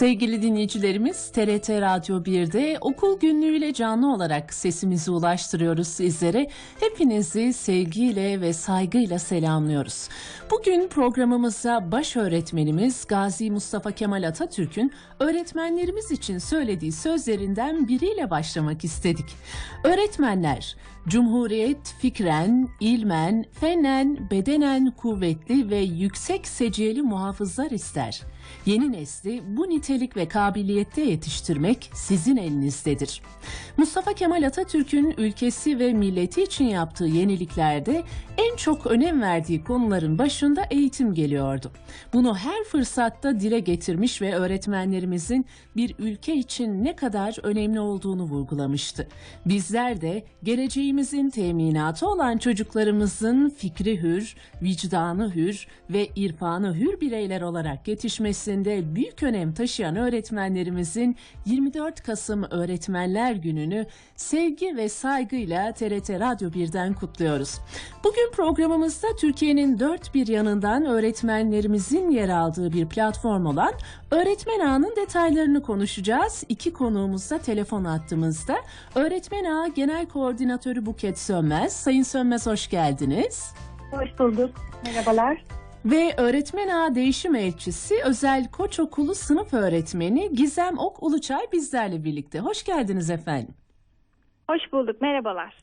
Sevgili dinleyicilerimiz TRT Radyo 1'de okul günlüğüyle canlı olarak sesimizi ulaştırıyoruz sizlere. Hepinizi sevgiyle ve saygıyla selamlıyoruz. Bugün programımıza baş öğretmenimiz Gazi Mustafa Kemal Atatürk'ün öğretmenlerimiz için söylediği sözlerinden biriyle başlamak istedik. Öğretmenler, Cumhuriyet fikren, ilmen, fennen, bedenen kuvvetli ve yüksek seciyeli muhafızlar ister. Yeni nesli bu nitelik ve kabiliyette yetiştirmek sizin elinizdedir. Mustafa Kemal Atatürk'ün ülkesi ve milleti için yaptığı yeniliklerde en çok önem verdiği konuların başında eğitim geliyordu. Bunu her fırsatta dile getirmiş ve öğretmenlerimizin bir ülke için ne kadar önemli olduğunu vurgulamıştı. Bizler de geleceğimizin teminatı olan çocuklarımızın fikri hür, vicdanı hür ve irfanı hür bireyler olarak yetişmesinde büyük önem taşıyan öğretmenlerimizin 24 Kasım Öğretmenler Günü'nü sevgi ve saygıyla TRT Radyo 1'den kutluyoruz. Bugün programımızda Türkiye'nin dört bir yanından öğretmenlerimizin yer aldığı bir platform olan Öğretmen Ağı'nın detaylarını konuşacağız. İki konuğumuz da telefon attığımızda. Öğretmen Ağı Genel Koordinatörü Buket Sönmez. Sayın Sönmez hoş geldiniz. Hoş bulduk. Merhabalar. Ve Öğretmen Ağı Değişim Elçisi Özel Koç Okulu sınıf öğretmeni Gizem Ok Uluçay bizlerle birlikte. Hoş geldiniz efendim. Hoş bulduk. Merhabalar.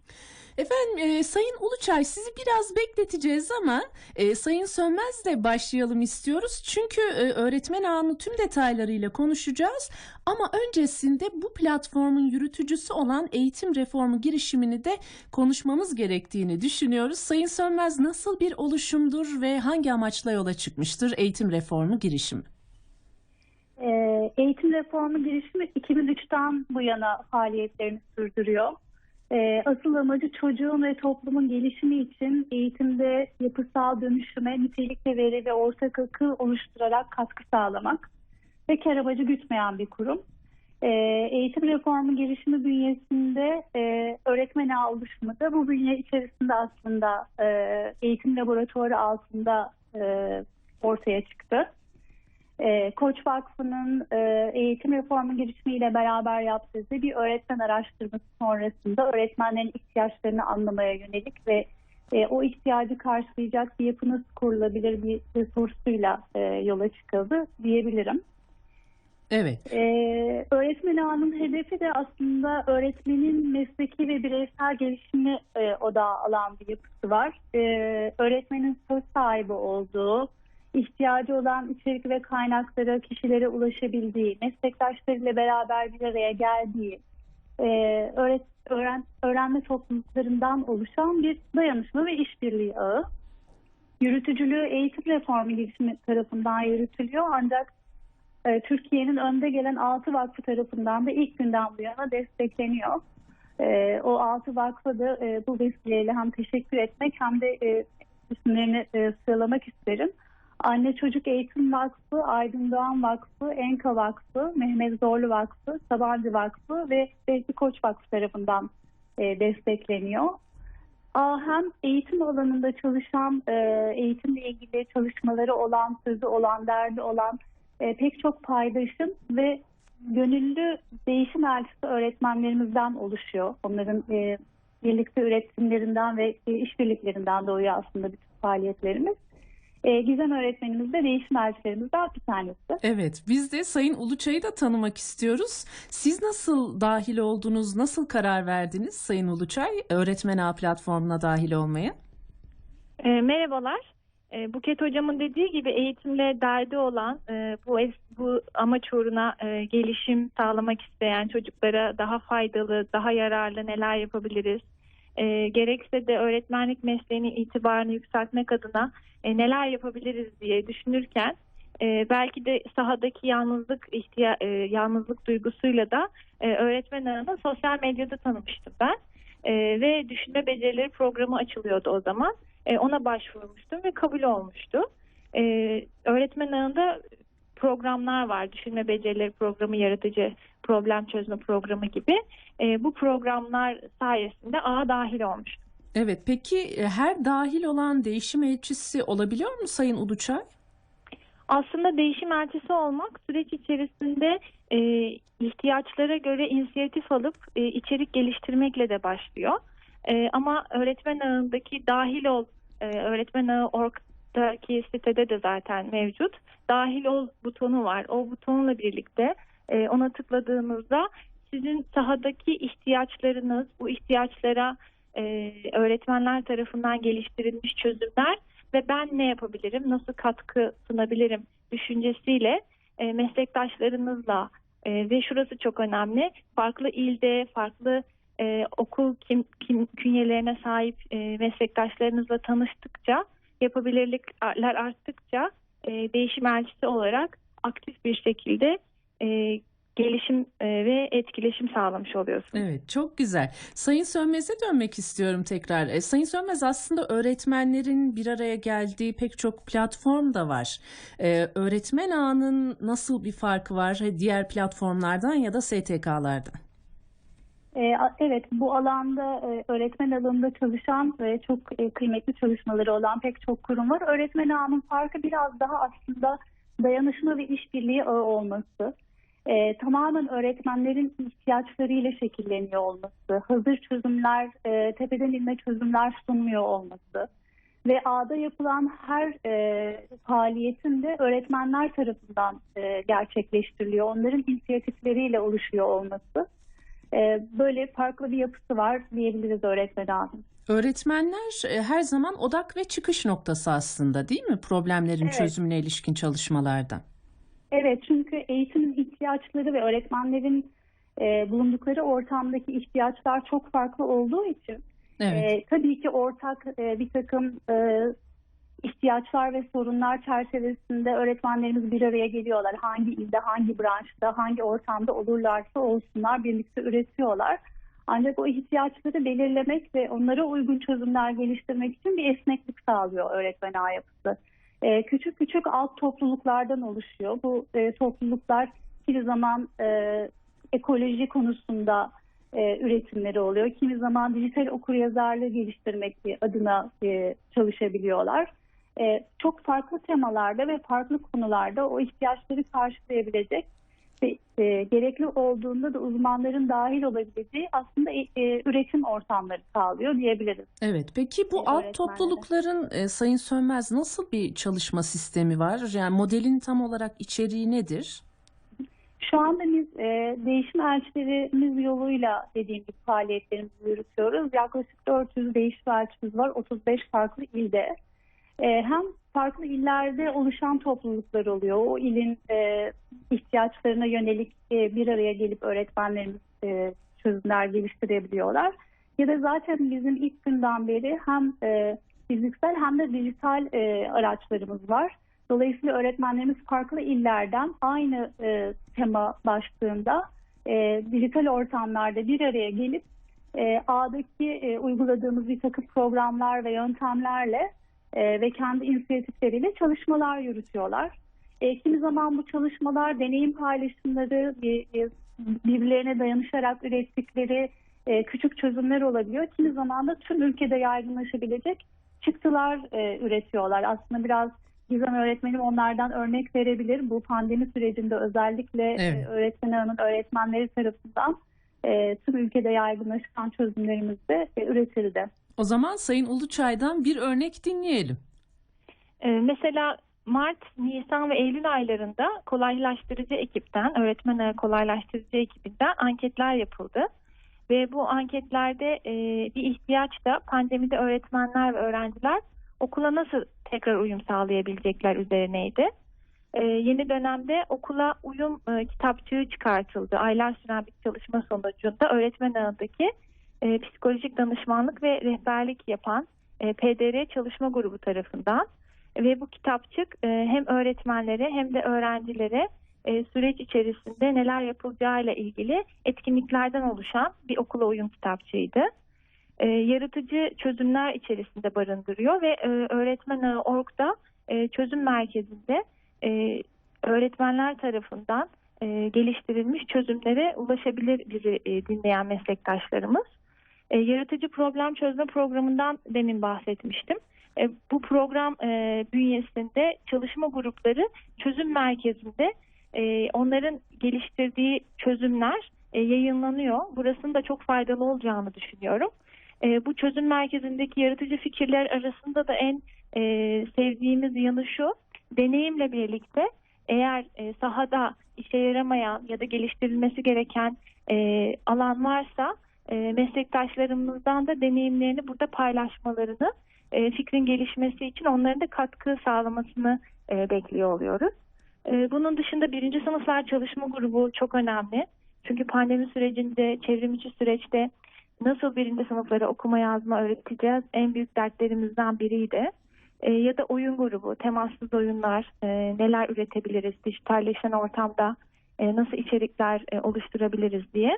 Efendim e, Sayın Uluçay sizi biraz bekleteceğiz ama e, Sayın Sönmez'le başlayalım istiyoruz. Çünkü e, öğretmen ağını tüm detaylarıyla konuşacağız. Ama öncesinde bu platformun yürütücüsü olan eğitim reformu girişimini de konuşmamız gerektiğini düşünüyoruz. Sayın Sönmez nasıl bir oluşumdur ve hangi amaçla yola çıkmıştır eğitim reformu girişimi? Ee, eğitim reformu girişimi 2003'ten bu yana faaliyetlerini sürdürüyor. Ee, asıl amacı çocuğun ve toplumun gelişimi için eğitimde yapısal dönüşüme nitelikli veri ve ortak akıl oluşturarak katkı sağlamak ve kar amacı gütmeyen bir kurum. Ee, eğitim reformu girişimi bünyesinde e, öğretmen oluşumu da bu bünye içerisinde aslında e, eğitim laboratuvarı altında e, ortaya çıktı. E, Koç Vakfı'nın e, eğitim reformu girişimiyle beraber yaptığı bir öğretmen araştırması sonrasında öğretmenlerin ihtiyaçlarını anlamaya yönelik ve e, o ihtiyacı karşılayacak bir yapı nasıl kurulabilir bir resursuyla e, yola çıkıldı diyebilirim. Evet. Ee, öğretmen ağının hedefi de aslında öğretmenin mesleki ve bireysel gelişimi e, odağa alan bir yapısı var. Ee, öğretmenin söz sahibi olduğu, ihtiyacı olan içerik ve kaynaklara, kişilere ulaşabildiği, meslektaşlarıyla beraber bir araya geldiği, e, öğret, öğren, öğrenme topluluklarından oluşan bir dayanışma ve işbirliği ağı. Yürütücülüğü eğitim reformu girişimi tarafından yürütülüyor ancak e, Türkiye'nin önde gelen 6 vakfı tarafından da ilk günden bu yana destekleniyor. E, o 6 vakfa da e, bu vesileyle hem teşekkür etmek hem de e, isimlerini e, sıralamak isterim. Anne Çocuk Eğitim Vakfı, Aydın Doğan Vakfı, Enka Vakfı, Mehmet Zorlu Vakfı, Sabancı Vakfı ve Belki Koç Vakfı tarafından e, destekleniyor. Hem eğitim alanında çalışan, e, eğitimle ilgili çalışmaları olan, sözü olan, derdi olan e, pek çok paydaşım ve gönüllü değişim elçisi öğretmenlerimizden oluşuyor. Onların birlikte üretimlerinden ve işbirliklerinden doğuyor aslında bütün faaliyetlerimiz. E, Gizem öğretmenimiz de değişim elçilerimizden bir tanesi. Evet, biz de Sayın Uluçay'ı da tanımak istiyoruz. Siz nasıl dahil oldunuz, nasıl karar verdiniz Sayın Uluçay öğretmen ağ platformuna dahil olmaya? E, merhabalar. E, Buket hocamın dediği gibi eğitimle derdi olan e, bu es- bu amaç uğruna e, gelişim sağlamak isteyen çocuklara daha faydalı, daha yararlı neler yapabiliriz? E, gerekse de öğretmenlik mesleğinin itibarını yükseltmek adına e, neler yapabiliriz diye düşünürken e, belki de sahadaki yalnızlık ihtiya e, yalnızlık duygusuyla da e, öğretmen ağını sosyal medyada tanımıştım ben. E, ve düşünme becerileri programı açılıyordu o zaman. E, ona başvurmuştum ve kabul olmuştu. E, öğretmen ağında programlar var. Düşünme becerileri programı, yaratıcı problem çözme programı gibi. E, bu programlar sayesinde ağa dahil olmuştum. Evet, peki e, her dahil olan değişim elçisi olabiliyor mu Sayın Uluçay? Aslında değişim elçisi olmak süreç içerisinde e, ihtiyaçlara göre inisiyatif alıp e, içerik geliştirmekle de başlıyor. E, ama öğretmen ağındaki dahil ol, e, öğretmen ağı org'daki sitede de zaten mevcut. Dahil ol butonu var. O butonla birlikte e, ona tıkladığınızda sizin sahadaki ihtiyaçlarınız, bu ihtiyaçlara e, öğretmenler tarafından geliştirilmiş çözümler ve ben ne yapabilirim, nasıl katkı sunabilirim düşüncesiyle e, meslektaşlarınızla e, ve şurası çok önemli, farklı ilde, farklı e, okul kim, kim, künyelerine sahip e, meslektaşlarınızla tanıştıkça, yapabilirlikler arttıkça e, değişim elçisi olarak aktif bir şekilde e, gelişim e, ve etkileşim sağlamış oluyorsunuz. Evet, çok güzel. Sayın Sönmez'e dönmek istiyorum tekrar. E, Sayın Sönmez aslında öğretmenlerin bir araya geldiği pek çok platform da var. E, öğretmen ağının nasıl bir farkı var diğer platformlardan ya da STK'lardan? E, Evet, bu alanda e, öğretmen alanında çalışan ve çok kıymetli çalışmaları olan pek çok kurum var. Öğretmen ağının farkı biraz daha aslında dayanışma ve işbirliği ağı olması. E, tamamen öğretmenlerin ihtiyaçlarıyla şekilleniyor olması, hazır çözümler, e, tepeden inme çözümler sunmuyor olması ve ağda yapılan her e, faaliyetin de öğretmenler tarafından e, gerçekleştiriliyor. Onların inisiyatifleriyle oluşuyor olması. E, böyle farklı bir yapısı var diyebiliriz öğretmen ağının. Öğretmenler e, her zaman odak ve çıkış noktası aslında değil mi problemlerin Evet. çözümüne ilişkin çalışmalarda? Evet çünkü eğitimin ihtiyaçları ve öğretmenlerin e, bulundukları ortamdaki ihtiyaçlar çok farklı olduğu için Evet. e, tabii ki ortak e, bir takım e, ihtiyaçlar ve sorunlar çerçevesinde öğretmenlerimiz bir araya geliyorlar. Hangi ilde, hangi branşta, hangi ortamda olurlarsa olsunlar birlikte üretiyorlar. Ancak o ihtiyaçları belirlemek ve onlara uygun çözümler geliştirmek için bir esneklik sağlıyor öğretmen ağ yapısı. E, küçük küçük alt topluluklardan oluşuyor. Bu e, topluluklar kimi zaman e, ekoloji konusunda e, üretimleri oluyor. Kimi zaman dijital okuryazarlığı geliştirmek adına e, çalışabiliyorlar. E, çok farklı temalarda ve farklı konularda o ihtiyaçları karşılayabilecek ve e, gerekli olduğunda da uzmanların dahil olabileceği aslında e, e, üretim ortamları sağlıyor diyebiliriz. Evet. Peki bu Evet, alt toplulukların e, Sayın Sönmez nasıl bir çalışma sistemi var? Yani modelin tam olarak içeriği nedir? Şu anda biz e, değişim elçilerimiz yoluyla dediğim gibi faaliyetlerimizi yürütüyoruz. Yaklaşık 400 değişim elçimiz var 35 farklı ilde. E, hem farklı illerde oluşan topluluklar oluyor. O ilin e, ihtiyaçlarına yönelik e, bir araya gelip öğretmenlerimiz e, çözümler geliştirebiliyorlar. Ya da zaten bizim ilk günden beri hem e, fiziksel hem de dijital e, araçlarımız var. Dolayısıyla öğretmenlerimiz farklı illerden aynı e, tema başlığında e, dijital ortamlarda bir araya gelip e, ağdaki e, uyguladığımız bir takım programlar ve yöntemlerle e, ve kendi inisiyatifleriyle çalışmalar yürütüyorlar. E, kimi zaman bu çalışmalar deneyim paylaşımları, bir- bir- birbirlerine dayanışarak ürettikleri e, küçük çözümler olabiliyor. Kimi zaman da tüm ülkede yaygınlaşabilecek çıktılar e, üretiyorlar. Aslında biraz Gizem öğretmenim onlardan örnek verebilir. Bu pandemi sürecinde özellikle Evet. e, öğretmen ağının öğretmenleri tarafından e, tüm ülkede yaygınlaşan çözümlerimiz de e, üretildi. O zaman Sayın Uluçay'dan bir örnek dinleyelim. Ee, mesela Mart, Nisan ve Eylül aylarında kolaylaştırıcı ekipten, öğretmen ağı kolaylaştırıcı ekibinden anketler yapıldı. Ve bu anketlerde e, bir ihtiyaç da pandemide öğretmenler ve öğrenciler okula nasıl tekrar uyum sağlayabilecekler üzerineydi. E, yeni dönemde okula uyum e, kitapçığı çıkartıldı. Aylar süren bir çalışma sonucunda öğretmen ağındaki e, psikolojik danışmanlık ve rehberlik yapan e, PDR çalışma grubu tarafından ve bu kitapçık e, hem öğretmenlere hem de öğrencilere e, süreç içerisinde neler yapılacağıyla ilgili etkinliklerden oluşan bir okula uyum kitapçığıydı. E, yaratıcı çözümler içerisinde barındırıyor ve öğretmen ağı org'da e, çözüm merkezinde öğretmenler tarafından geliştirilmiş çözümlere ulaşabilir bizi dinleyen meslektaşlarımız. Yaratıcı problem çözme programından demin bahsetmiştim. E, bu program e, bünyesinde çalışma grupları çözüm merkezinde e, onların geliştirdiği çözümler yayınlanıyor. Burasının da çok faydalı olacağını düşünüyorum. Bu çözüm merkezindeki yaratıcı fikirler arasında da en sevdiğimiz yanı şu, deneyimle birlikte eğer sahada işe yaramayan ya da geliştirilmesi gereken alan varsa meslektaşlarımızdan da deneyimlerini burada paylaşmalarını, e, fikrin gelişmesi için onların da katkı sağlamasını e, bekliyor oluyoruz. E, bunun dışında birinci sınıflar çalışma grubu çok önemli. Çünkü pandemi sürecinde, çevrimiçi süreçte nasıl birinci sınıfları okuma yazma öğreteceğiz en büyük dertlerimizden biriydi. E, ya da oyun grubu, temassız oyunlar, e, neler üretebiliriz, dijitalleşen ortamda e, nasıl içerikler e, oluşturabiliriz diye.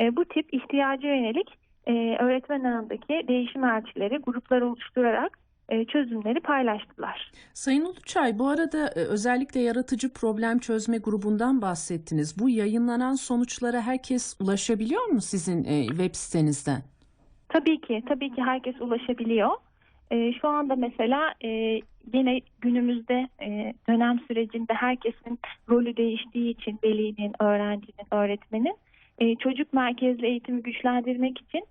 E, bu tip ihtiyaca yönelik e, öğretmen ağındaki değişim elçileri gruplar oluşturarak e, çözümleri paylaştılar. Sayın Uluçay, bu arada e, özellikle yaratıcı problem çözme grubundan bahsettiniz. Bu yayınlanan sonuçlara herkes ulaşabiliyor mu sizin e, web sitenizden? Tabii ki, tabii ki herkes ulaşabiliyor. Şu anda mesela yine günümüzde dönem sürecinde herkesin rolü değiştiği için velinin, öğrencinin, öğretmenin çocuk merkezli eğitimi güçlendirmek için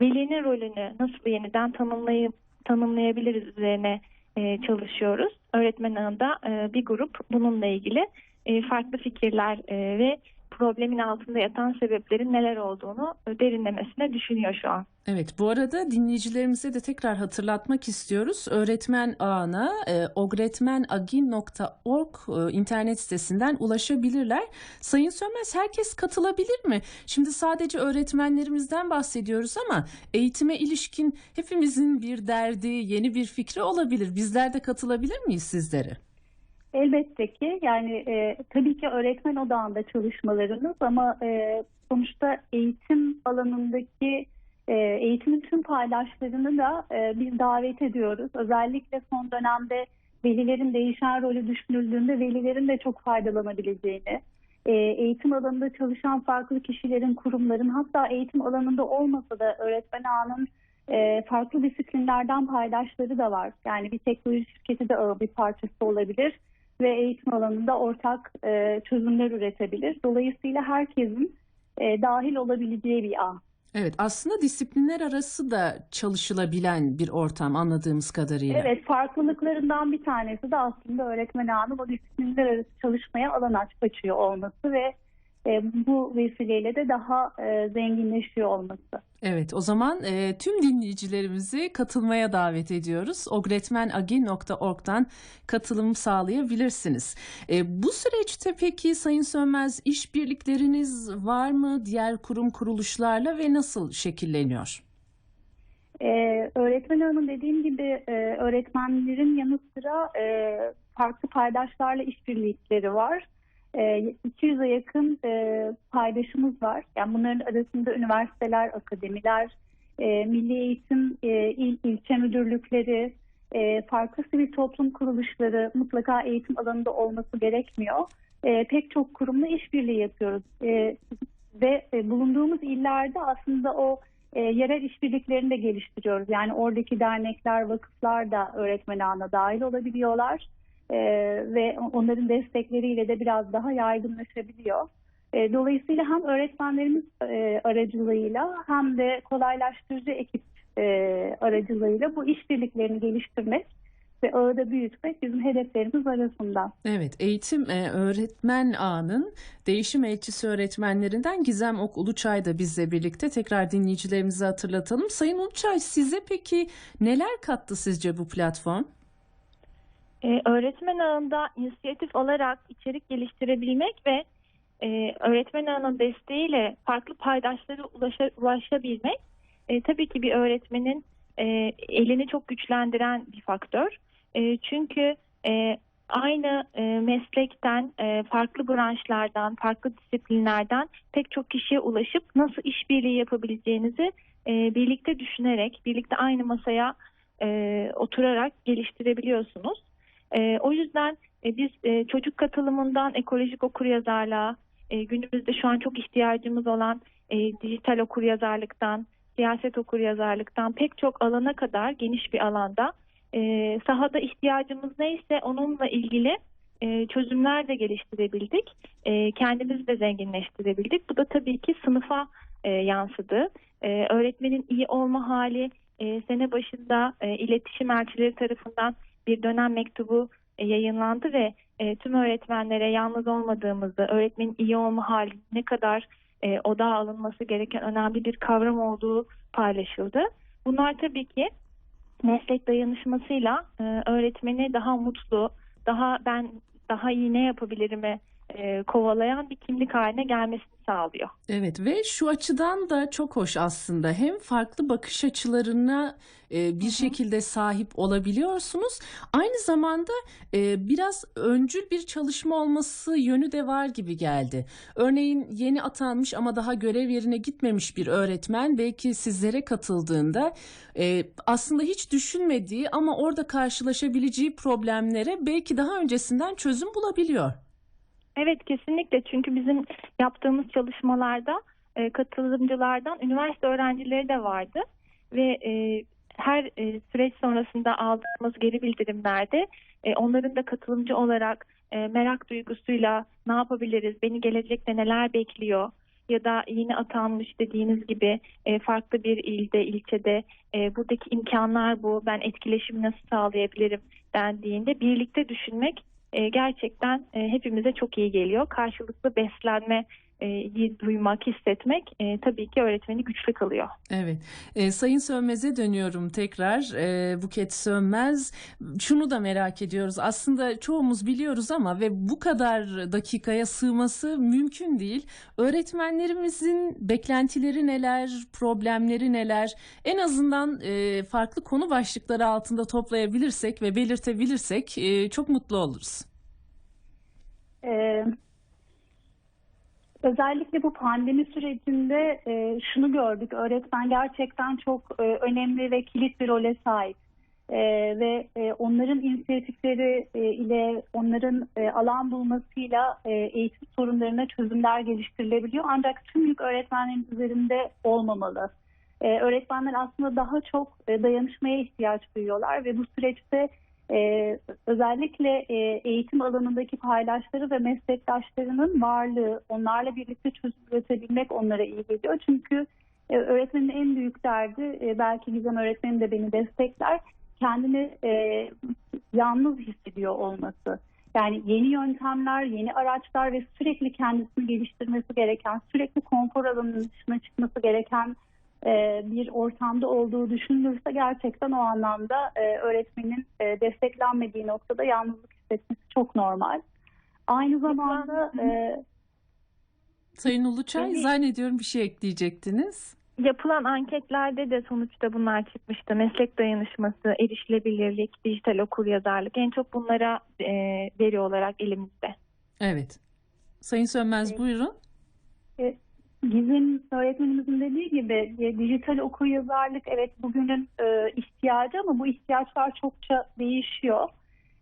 velinin rolünü nasıl yeniden tanımlayıp tanımlayabiliriz üzerine e, çalışıyoruz. Öğretmen ağında e, bir grup bununla ilgili e, farklı fikirler e, ve problemin altında yatan sebeplerin neler olduğunu derinlemesine düşünüyor şu an. Evet, bu arada dinleyicilerimize de tekrar hatırlatmak istiyoruz. Öğretmen ağına e, ogretmenagi.org e, internet sitesinden ulaşabilirler. Sayın Sönmez herkes katılabilir mi? Şimdi sadece öğretmenlerimizden bahsediyoruz ama eğitime ilişkin hepimizin bir derdi, yeni bir fikri olabilir. Bizler de katılabilir miyiz sizlere? Elbette ki yani e, tabii ki öğretmen odağında çalışmalarımız ama e, sonuçta eğitim alanındaki e, eğitimin tüm paydaşlarını da e, biz davet ediyoruz. Özellikle son dönemde velilerin değişen rolü düşünüldüğünde velilerin de çok faydalanabileceğini, e, eğitim alanında çalışan farklı kişilerin, kurumların hatta eğitim alanında olmasa da öğretmen ağının e, farklı disiplinlerden paydaşları da var. Yani bir teknoloji şirketi de ağın bir parçası olabilir ve eğitim alanında ortak e, çözümler üretebilir. Dolayısıyla herkesin e, dahil olabileceği bir ağ. Evet, aslında disiplinler arası da çalışılabilen bir ortam anladığımız kadarıyla. Evet, farklılıklarından bir tanesi de aslında öğretmen ağının o disiplinler arası çalışmaya alan aç, açıyor olması ve e, bu vesileyle de daha e, zenginleşiyor olması. Evet, o zaman e, tüm dinleyicilerimizi katılmaya davet ediyoruz. ogretmenagi.org'dan katılım sağlayabilirsiniz. E, bu süreçte peki Sayın Sönmez işbirlikleriniz var mı diğer kurum kuruluşlarla ve nasıl şekilleniyor? Ee, öğretmen hanım dediğim gibi e, öğretmenlerin yanı sıra e, farklı paydaşlarla işbirlikleri var. E, 200'e yakın paydaşımız var. Yani bunların arasında üniversiteler, akademiler, e, milli eğitim e, il, ilçe müdürlükleri, e, farklı sivil toplum kuruluşları mutlaka eğitim alanında olması gerekmiyor. Pek çok kurumla işbirliği yapıyoruz. Ve bulunduğumuz illerde aslında o yerel işbirliklerini de geliştiriyoruz. Yani oradaki dernekler, vakıflar da öğretmen ağına dahil olabiliyorlar. E, ve onların destekleriyle de biraz daha yaygınlaşabiliyor. E, dolayısıyla hem öğretmenlerimiz e, aracılığıyla hem de kolaylaştırıcı ekip e, aracılığıyla bu işbirliklerini geliştirmek ve ağda büyütmek bizim hedeflerimiz arasında. Evet, eğitim e, öğretmen ağının değişim elçisi öğretmenlerinden Gizem Ok Uluçay da bizle birlikte tekrar dinleyicilerimize hatırlatalım. Sayın Uluçay size peki neler kattı sizce bu platform? Ee, öğretmen ağında inisiyatif olarak içerik geliştirebilmek ve e, öğretmen ağının desteğiyle farklı paydaşlara ulaşa, ulaşabilmek e, tabii ki bir öğretmenin e, elini çok güçlendiren bir faktör. E, çünkü e, aynı e, meslekten, e, farklı branşlardan, farklı disiplinlerden pek çok kişiye ulaşıp nasıl işbirliği yapabileceğinizi e, birlikte düşünerek, birlikte aynı masaya e, oturarak geliştirebiliyorsunuz. E, o yüzden e, biz e, çocuk katılımından ekolojik okuryazarlığa, e, günümüzde şu an çok ihtiyacımız olan e, dijital okuryazarlıktan, siyaset okuryazarlıktan pek çok alana kadar geniş bir alanda e, sahada ihtiyacımız neyse onunla ilgili e, çözümler de geliştirebildik. E, kendimizi de zenginleştirebildik. Bu da tabii ki sınıfa e, yansıdı. E, öğretmenin iyi olma hali e, sene başında e, iletişim elçileri tarafından bir dönem mektubu e, yayınlandı ve e, tüm öğretmenlere yalnız olmadığımızı, öğretmenin iyi olma hali ne kadar e, odağa alınması gereken önemli bir kavram olduğu paylaşıldı. Bunlar tabii ki meslek dayanışmasıyla öğretmeni daha mutlu, daha ben daha iyi ne yapabilirimi e, kovalayan bir kimlik haline gelmesini sağlıyor. Evet ve şu açıdan da çok hoş aslında. Hem farklı bakış açılarına e, bir şekilde sahip olabiliyorsunuz. Aynı zamanda e, biraz öncül bir çalışma olması yönü de var gibi geldi. Örneğin yeni atanmış ama daha görev yerine gitmemiş bir öğretmen belki sizlere katıldığında e, aslında hiç düşünmediği ama orada karşılaşabileceği problemlere belki daha öncesinden çözüm bulabiliyor. Evet kesinlikle. Çünkü bizim yaptığımız çalışmalarda e, katılımcılardan üniversite öğrencileri de vardı. Ve e, her e, süreç sonrasında aldığımız geri bildirimlerde e, onların da katılımcı olarak e, merak duygusuyla ne yapabiliriz, beni gelecekte neler bekliyor ya da yeni atanmış dediğiniz gibi e, farklı bir ilde, ilçede e, buradaki imkanlar bu, ben etkileşimi nasıl sağlayabilirim dendiğinde birlikte düşünmek e, gerçekten e, hepimize çok iyi geliyor. Karşılıklı beslenme e, duymak, hissetmek e, tabii ki öğretmeni güçlü kılıyor. Evet. E, Sayın Sönmez'e dönüyorum tekrar. E, Buket Sönmez. Şunu da merak ediyoruz. Aslında çoğumuz biliyoruz ama ve bu kadar dakikaya sığması mümkün değil. Öğretmenlerimizin beklentileri neler, problemleri neler? En azından e, farklı konu başlıkları altında toplayabilirsek ve belirtebilirsek e, çok mutlu oluruz. Ee, özellikle bu pandemi sürecinde e, şunu gördük. Öğretmen gerçekten çok e, önemli ve kilit bir role sahip. E, ve e, onların inisiyatifleri e, ile onların e, alan bulmasıyla e, eğitim sorunlarına çözümler geliştirilebiliyor. Ancak tüm yük öğretmenlerin üzerinde olmamalı. E, öğretmenler aslında daha çok e, dayanışmaya ihtiyaç duyuyorlar ve bu süreçte ee, özellikle e, eğitim alanındaki paydaşları ve meslektaşlarının varlığı, onlarla birlikte çözüm üretebilmek onlara iyi geliyor. Çünkü e, öğretmenin en büyük derdi, e, belki Gizem öğretmenim de beni destekler, kendini e, yalnız hissediyor olması. Yani yeni yöntemler, yeni araçlar ve sürekli kendisini geliştirmesi gereken, sürekli konfor alanının dışına çıkması gereken e, bir ortamda olduğu düşünülürse gerçekten o anlamda e, öğretmenin e, desteklenmediği noktada yalnızlık hissetmesi çok normal. Aynı zamanda e, Sayın Uluçay Evet. zannediyorum bir şey ekleyecektiniz. Yapılan anketlerde de sonuçta bunlar çıkmıştı. Meslek dayanışması, erişilebilirlik, dijital okuryazarlık en çok bunlara e, veri olarak elimizde. Evet. Sayın Sönmez buyurun. E, Gizem öğretmenimizin dediği gibi e, dijital okuryazarlık evet bugünün e, ihtiyacı ama bu ihtiyaçlar çokça değişiyor.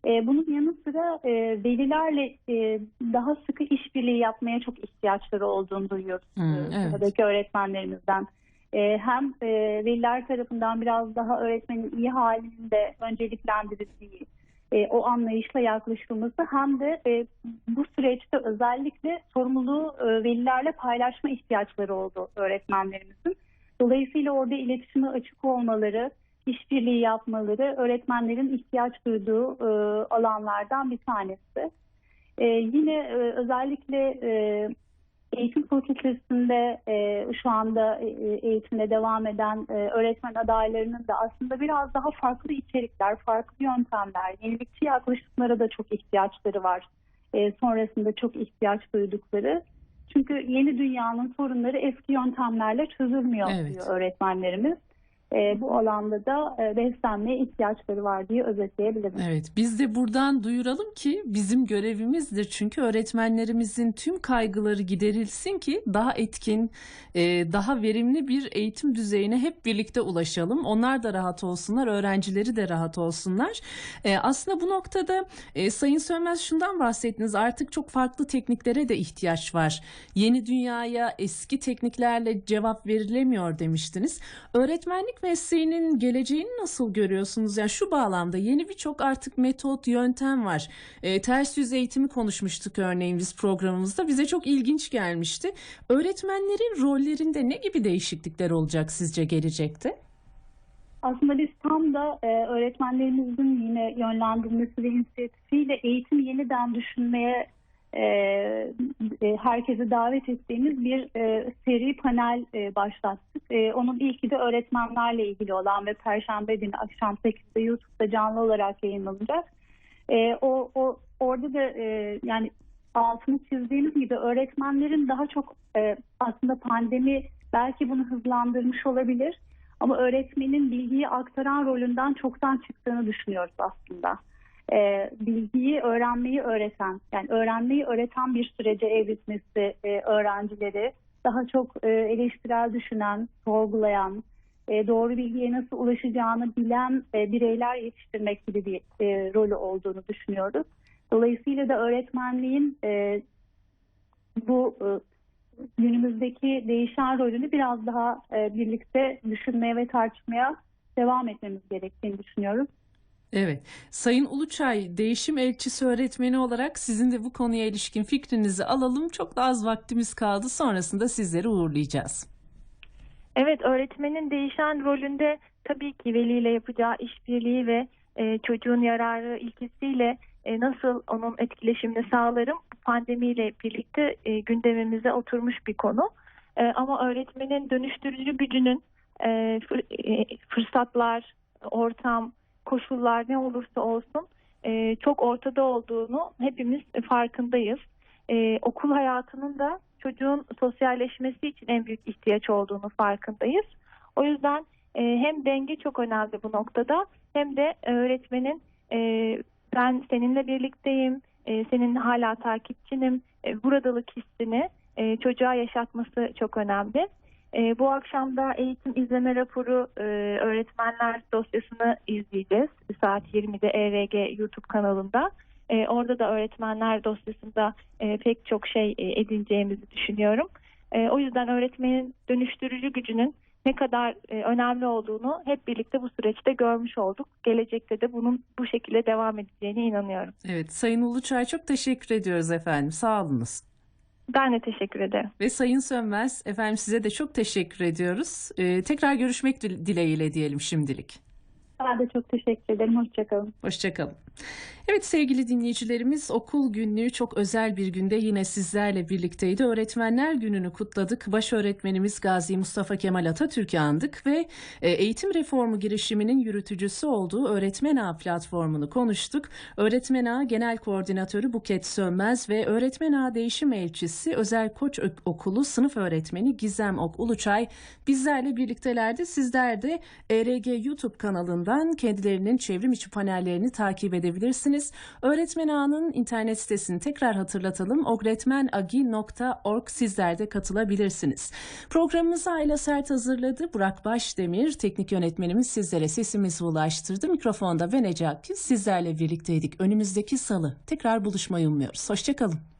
E, bunun yanı sıra e, velilerle e, daha sıkı işbirliği yapmaya çok ihtiyaçları olduğunu duyuyoruz Hmm, evet. öğretmenlerimizden. E, hem e, veliler tarafından biraz daha öğretmenin iyi halinin de önceliklendirildiği, e, o anlayışla yaklaşılması hem de e, bu süreçte özellikle sorumluluğu e, velilerle paylaşma ihtiyaçları oldu öğretmenlerimizin. Dolayısıyla orada iletişime açık olmaları, işbirliği yapmaları öğretmenlerin ihtiyaç duyduğu e, alanlardan bir tanesi. E, yine e, özellikle e, eğitim fakültesinde e, şu anda e, eğitimde devam eden e, öğretmen adaylarının da aslında biraz daha farklı içerikler, farklı yöntemler, yenilikçi yaklaşımlara da çok ihtiyaçları var. E, sonrasında çok ihtiyaç duydukları. Çünkü yeni dünyanın sorunları eski yöntemlerle çözülmüyor Evet. diyor öğretmenlerimiz. E, bu alanda da e, beslenmeye ihtiyaçları var diye özetleyebilirim. Evet, biz de buradan duyuralım ki bizim görevimizdir. Çünkü öğretmenlerimizin tüm kaygıları giderilsin ki daha etkin, e, daha verimli bir eğitim düzeyine hep birlikte ulaşalım. Onlar da rahat olsunlar, öğrencileri de rahat olsunlar. E, Aslında bu noktada e, Sayın Sönmez şundan bahsettiniz. Artık çok farklı tekniklere de ihtiyaç var. Yeni dünyaya eski tekniklerle cevap verilemiyor demiştiniz. Öğretmenlik Mesleğinin geleceğini nasıl görüyorsunuz? Yani şu bağlamda yeni birçok artık metot, yöntem var. E, ters yüz eğitimi konuşmuştuk örneğin biz programımızda. Bize çok ilginç gelmişti. Öğretmenlerin rollerinde ne gibi değişiklikler olacak sizce gelecekte? Aslında biz tam da e, öğretmenlerimizin yine yönlendirmesi ve inisiyatifiyle eğitim yeniden düşünmeye e, e, herkese davet ettiğimiz bir e, seri panel e, başlattık. E, onun ilki de öğretmenlerle ilgili olan ve Perşembe günü akşam 8'de YouTube'da canlı olarak yayınlanacak. E, o, o orada da e, yani altını çizdiğimiz gibi öğretmenlerin daha çok e, aslında pandemi belki bunu hızlandırmış olabilir. Ama öğretmenin bilgiyi aktaran rolünden çoktan çıktığını düşünüyoruz aslında. Ee, bilgiyi öğrenmeyi öğreten, yani öğrenmeyi öğreten bir sürece evritmesi e, öğrencileri daha çok e, eleştirel düşünen, sorgulayan, e, doğru bilgiye nasıl ulaşacağını bilen e, bireyler yetiştirmek gibi bir e, rolü olduğunu düşünüyoruz. Dolayısıyla da öğretmenliğin e, bu e, günümüzdeki değişen rolünü biraz daha e, birlikte düşünmeye ve tartışmaya devam etmemiz gerektiğini düşünüyorum. Evet. Sayın Uluçay, değişim elçisi öğretmeni olarak sizin de bu konuya ilişkin fikrinizi alalım. Çok da az vaktimiz kaldı. Sonrasında sizleri uğurlayacağız. Evet, öğretmenin değişen rolünde tabii ki veliyle yapacağı işbirliği ve e, çocuğun yararı ilkesiyle e, nasıl onun etkileşimini sağlarım pandemiyle birlikte e, gündemimize oturmuş bir konu. E, ama öğretmenin dönüştürücü gücünün e, e, fırsatlar, ortam, koşullar ne olursa olsun e, çok ortada olduğunu hepimiz farkındayız. E, okul hayatının da çocuğun sosyalleşmesi için en büyük ihtiyaç olduğunu farkındayız. O yüzden e, hem denge çok önemli bu noktada hem de öğretmenin e, ben seninle birlikteyim, e, senin hala takipçinim, e, buradalık hissini e, çocuğa yaşatması çok önemli. E, bu akşam da eğitim izleme raporu e, öğretmenler dosyasını izleyeceğiz. Saat 20'de ERG YouTube kanalında. E, orada da öğretmenler dosyasında e, pek çok şey e, edineceğimizi düşünüyorum. E, o yüzden öğretmenin dönüştürücü gücünün ne kadar e, önemli olduğunu hep birlikte bu süreçte görmüş olduk. Gelecekte de bunun bu şekilde devam edeceğine inanıyorum. Evet, Sayın Uluçay çok teşekkür ediyoruz efendim. Sağ olunuz. Ben de teşekkür ederim. Ve Sayın Sönmez, efendim size de çok teşekkür ediyoruz. Ee, tekrar görüşmek dil- dileğiyle diyelim şimdilik. Ben de çok teşekkür ederim. Hoşçakalın. Hoşçakalın. Evet sevgili dinleyicilerimiz okul günlüğü çok özel bir günde yine sizlerle birlikteydi. Öğretmenler gününü kutladık. Baş öğretmenimiz Gazi Mustafa Kemal Atatürk'ü andık ve e, eğitim reformu girişiminin yürütücüsü olduğu Öğretmen Ağı platformunu konuştuk. Öğretmen Ağı Genel Koordinatörü Buket Sönmez ve Öğretmen Ağı Değişim Elçisi Özel Koç Okulu sınıf öğretmeni Gizem Ok Uluçay bizlerle birliktelerdi. Sizler de ERG YouTube kanalından kendilerinin çevrim içi panellerini takip edebilirsiniz. Öğretmen Ağı'nın internet sitesini tekrar hatırlatalım. ogretmenagi.org sizler de katılabilirsiniz. Programımızı Ayla Sert hazırladı. Burak Başdemir, teknik yönetmenimiz sizlere sesimizi ulaştırdı. Mikrofonda ve Necati sizlerle birlikteydik. Önümüzdeki salı tekrar buluşmayı umuyoruz. Hoşçakalın.